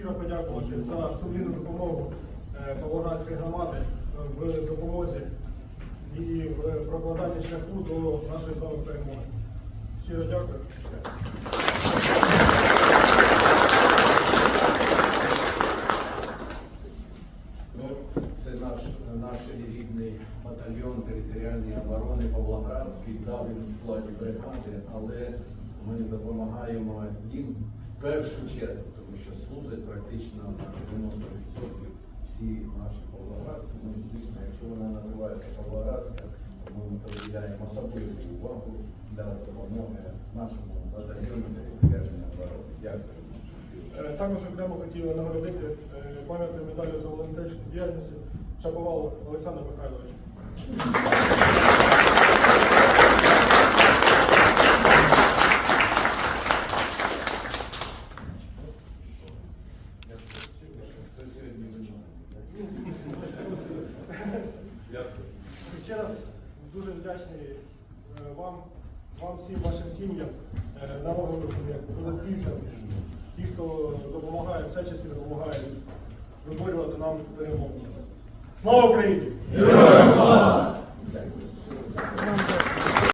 щиро подякувати за сумлінну допомогу е, Павлоградської громади в допомозі і в прокладанні шляху до нашої з перемоги. Щиро дякую. Ну, це наш, рідний батальйон територіальної оборони Павлоградський, да, він складі бригади, але ми допомагаємо їм в першу чергу, практично 90% всі наші павлоградці. Ну, звісно, якщо вона називається Павлоградська, то ми приділяємо особливу увагу для допомоги нашому батальйону територіальної оборони. Дякую. Е, Також окремо хотіли нагородити е, пам'ятною медаллю за волонтерську діяльність Шаповалу Олександра Михайловича. Дякую. Ще раз дуже вдячний е, вам, вам всім вашим сім'ям, е, народним колективцям, ті, хто допомагає, всячески допомагає виборювати нам перемогу. Слава Україні! Героям слава!